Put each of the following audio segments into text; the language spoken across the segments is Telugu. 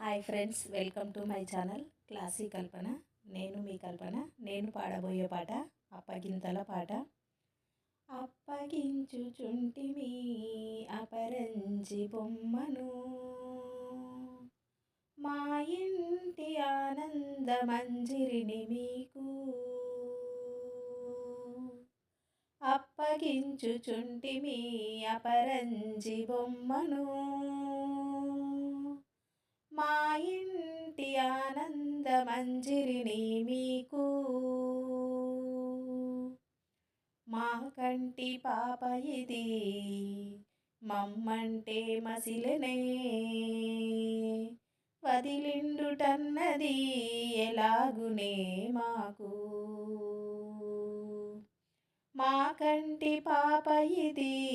Hi friends welcome to my channel classy Kalpana. నేను మీ కల్పన. నేను పాడబోయే పాట అప్పగింతల పాట. అప్పగించుచుంటిమి అపరంజి బొమ్మను మా ఇంటి ఆనందమంజిరిని మీకు అప్పగించుచుంటిమి అపరంజి బొమ్మను మా ఇంటి ఆనందమంజిరిని మీకు. మా కంటి పాప ఇది మమ్మంటే మసిలనే. వదిలిండుటన్నది ఎలాగునే మాకు. మా కంటి పాప ఇది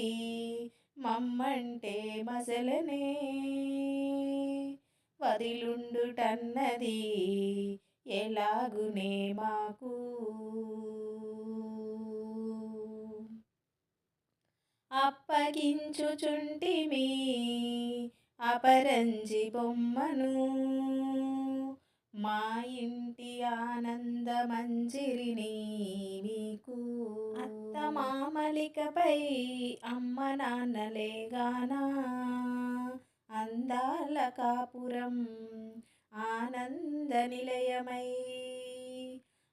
మమ్మంటే మసలనే. వదిలుండుటన్నది ఎలాగునే మాకు? అప్పగించుచుంటిమి అపరంజి బొమ్మను మా ఇంటి ఆనందమంజిరిని మీకు. అత్త మామలికపై అమ్మ నాన్నలేగానా అందాల కాపురం ఆనంద నిలయమై.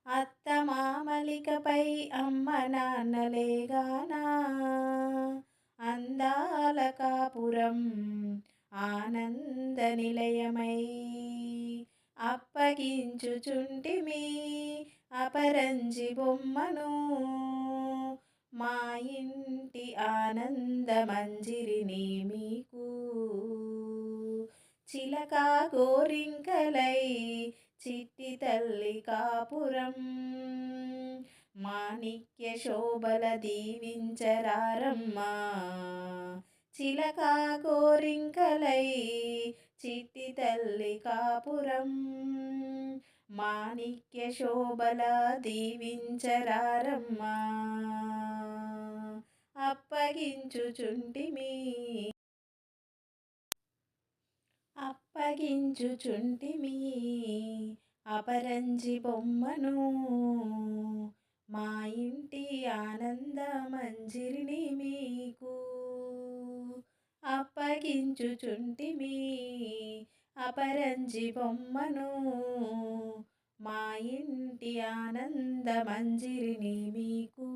అత్త మామలికపై అమ్మ నాన్నలేగానా అందాల కాపురం ఆనంద నిలయమై. అప్పగించుచుంటిమి అపరంజి బొమ్మను. మా ఇంటి ఆనందమంజిరిని మీకు. చిలక గోరింకలై చిట్టి తల్లి కాపురం. మాణిక్య శోభల దీవించరారమ్మా. చిలక గోరింకలై చిట్టి తల్లి కాపురం. మాణిక్య శోభల దీవించరారమ్మా. అప్పగించుచుంటిమి అప్పగించుచుంటిమి అపరంజి బొమ్మను మా ఇంటి ఆనంద మంజిరిని మీకు అప్పగించుచుంటిమి. అపరంజి బొమ్మను మా ఇంటి ఆనంద మంజిరిని మీకు